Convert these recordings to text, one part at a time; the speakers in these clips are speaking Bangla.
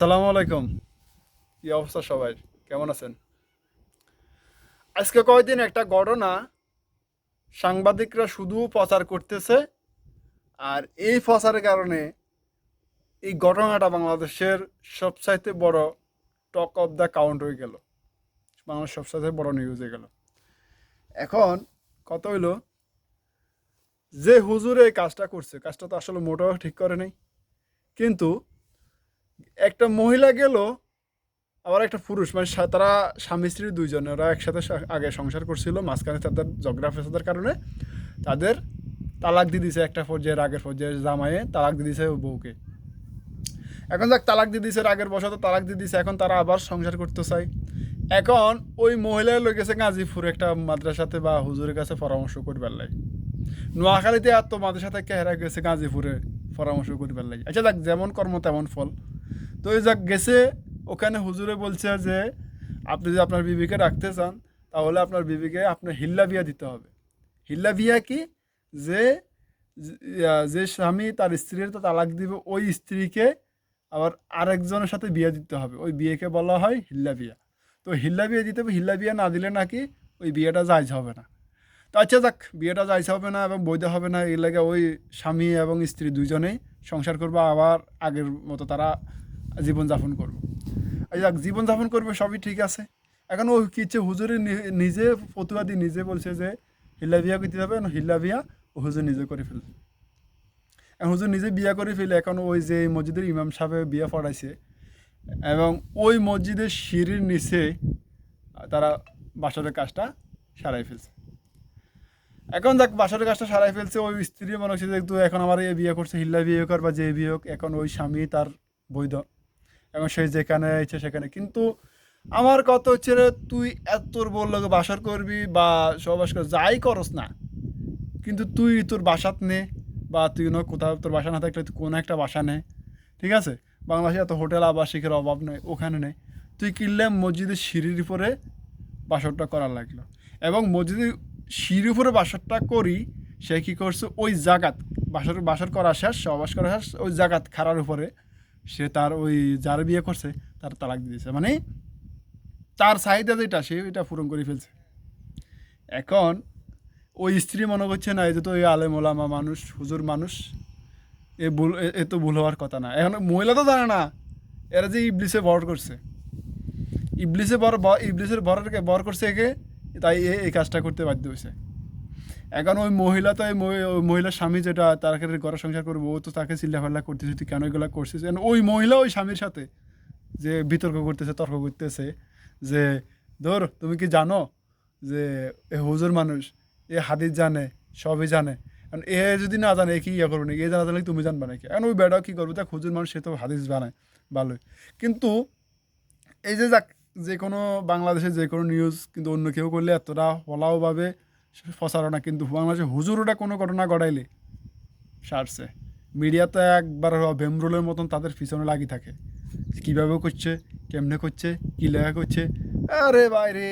সালামু আলাইকুম। কি অবস্থা সবাই? কেমন আছেন? আজকে কয়দিন একটা ঘটনা সাংবাদিকরা শুধু প্রচার করতেছে আর এই প্রচারের কারণে এই ঘটনাটা বাংলাদেশের সবচাইতে বড় টক অফ দ্য কাউন্ট হয়ে গেল। বাংলাদেশ সবচাইতে বড় নিউজ হয়ে গেল। এখন কত হইল? যে হুজুরে এই কাজটা করছে, কাজটা তো আসলে মোটেও ঠিক করে নাই। কিন্তু একটা মহিলা গেল, আবার একটা পুরুষ। মানে তারা স্বামী, স্ত্রী দুইজনে, ওরা একসাথে আগে সংসার করছিল, মাঝখানে তাদের ঝগড়া, ফেসাদের কারণে তাদের তালাক দিয়ে দিছে একটা পর্যায়ের আগের পর্যায়ের জামাইয়ে, তালাক দিয়ে দিছে বউকে। এখন যাক, তালাক দিয়ে দিছে আগের বছর তালাক দিয়ে দিছে, এখন তারা আবার সংসার করতে চায়। এখন ওই মহিলা লোক গেছে গাজীপুর একটা মাদ্রাসাতে বা হুজুরের কাছে পরামর্শ করবার লাগে নোয়াখালীতে এত মাদ্রাসা থেকে হেরা গেছে গাজীপুরে পরামর্শ করবার লাগে আচ্ছা দেখ যেমন কর্ম তেমন ফল। তো ওই যাক গেছে, ওখানে হুজুরে বলছে যে, আপনি যদি আপনার বিবিকে রাখতে চান, তাহলে আপনার বিবিকে আপনার হিল্লা বিয়া দিতে হবে। হিল্লা বিয়া কি? যে যে স্বামী তার স্ত্রীর তো তালাক দিবে, ওই স্ত্রীকে আবার আরেকজনের সাথে বিয়ে দিতে হবে। ওই বিয়েকে বলা হয় হিল্লা বিয়া। তো হিল্লা বিয়ে দিতে হবে, হিল্লা বিয়া না দিলে নাকি ওই বিয়েটা জায়জ হবে না। তো আচ্ছা যাক, বিয়েটা জায়জ হবে না এবং বৈধ হবে না, এই লাগে ওই স্বামী এবং স্ত্রী দুজনেই সংসার করবে, আবার আগের মতো তারা জীবনযাপন করব। যাক জীবনযাপন করবে, সবই ঠিক আছে। এখন ও কিছু হুজুরে নিজে ফতুয়াদি নিজে বলছে যে, হিল্লা বিয়া করতে না হিল্লা বিয়া ও হুজুর নিজে করে ফেলছে এখন হুজুর নিজে বিয়া করে ফেলে, এখন ওই যে মসজিদের ইমাম সাহেব বিয়া পড়াইছে, এবং ওই মসজিদের সিঁড়ির নিচে তারা বাসরের কাজটা সারাই ফেলছে। এখন দেখ, বাসরের কাজটা সারাই ফেলছে, ওই স্ত্রী মনে হচ্ছে যে এখন আমার এ বিয়ে করছে, হিল্লা বিয়ে কর বা যে বিয়ে হোক। এখন ওই স্বামী তার বৈধ এবং সে যেখানে ইচ্ছে সেখানে। কিন্তু আমার কথা হচ্ছে রে, তুই এত তোর বলল বাসর করবি বা সহবাস কর, যাই করস না, কিন্তু তুই তোর বাসাত নে বা তুই ন কোথাও তোর বাসা না থাকলে তুই কোনো একটা বাসা নে, ঠিক আছে? বাংলাদেশে এত হোটেল আবাসিকের অভাব নেই, ওখানে নেই। তুই কিনলে মসজিদের সিঁড়ির উপরে বাসরটা করা লাগল। এবং মসজিদের সিঁড়ির উপরে বাসরটা করি, সে কী করছে? ওই জাগাত, বাসর বাসর করা শেষ, সহবাস করা শেষ, ওই জাগাত খাড়ার উপরে সে তার ওই যার বিয়ে করছে, তার তালাক দিয়ে দিয়েছে। মানে তার চাহিদা যেটা, সে এটা পূরণ করে ফেলছে। এখন ওই স্ত্রী মনে করছে, না, এই যে তো ওই আলেম ওলামা মানুষ, হুজুর মানুষ, এ ভুল, এ- তো ভুল হওয়ার কথা না। এখন মহিলা তো জানে না, এরা যে ইবলিসে বর করছে। ইবলিসে বর ইবলিসের বরকে বর করছে একে, তাই এই কাজটা করতে বাধ্য হয়েছে। এখন ওই মহিলা তো ওই মহি- মহিলার স্বামী যেটা, তার ঘরে সংসার করব, ও তো তাকে চিল্লাফাল্লা করতেছে, তুই কেন এগুলো করছিস? ওই মহিলা ওই স্বামীর সাথে যে বিতর্ক করতেছে, তর্ক করতেছে, যে ধর, তুমি কি জানো যে এ হুজুর মানুষ, এ হাদিস জানে, সবই জানে। এখন এ যদি না জানে কি ইয়ে করবে নাকি? এ জানা জানলে তুমি জানবে নাকি? এখন ওই বেড়াও কী করবে? দেখ, হুজুর মানুষ, সে তো হাদিস বানায় ভালোই। কিন্তু এই যে যাক, যে কোনো বাংলাদেশে যে কোনো নিউজ কিন্তু অন্য কেউ করলে এতটা হলাওভাবে প্রচারণা কিন্তু বাংলাদেশে হুজুর ওটা কোনো ঘটনা ঘটাইলে সারছে। মিডিয়া তো একবার ভেমরুলের মতন তাদের পিছনে লাগি থাকে। কীভাবে করছে, কেমনে করছে, কী লেখা করছে? আরে বাইরে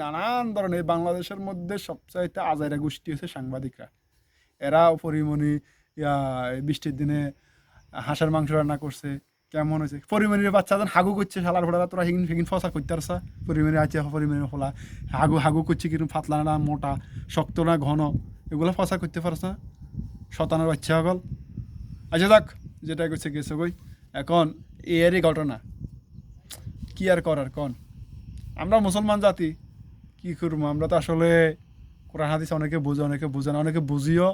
নানান ধরনের বাংলাদেশের মধ্যে সবচাইতে আজাইরা গোষ্ঠী হচ্ছে সাংবাদিকরা। এরা পরিমণি বৃষ্টির দিনে হাঁসের মাংস রান্না করছে। কেমন হয়েছে? পরিমণির বাচ্চা যখন হাগু করছে, শালার ফোড়া তোরা হিগিন ফিগিন ফসা করতে পারছা? পরিমণি আছে পরিমণি ফোলা হাগু হাগু করছে কিন্তু পাতলা না, মোটা, শক্ত না, ঘন। এগুলো ফসা করতে পারছ? না শতানের বাচ্চা সকল আচ্ছা যাক, যেটা করছে গেছে কই? এখন এরই ঘটনা। কি আর করার কন? আমরা মুসলমান জাতি, কি করব? আমরা তো আসলে কোরআন, হাদিস অনেকে বুঝে অনেকে বুঝে না, অনেকে বুঝিও,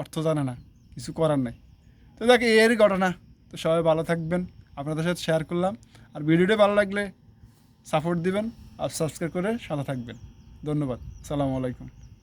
অর্থ জানে না, কিছু করার নাই। তো দেখ এরই ঘটনা। তো সবাই ভালো থাকবেন। আপনাদের সাথে শেয়ার করলাম। আর ভিডিওটি ভালো লাগলে সাপোর্ট দিবেন আর সাবস্ক্রাইব করে সাথে থাকবেন। ধন্যবাদ। সালামু আলাইকুম।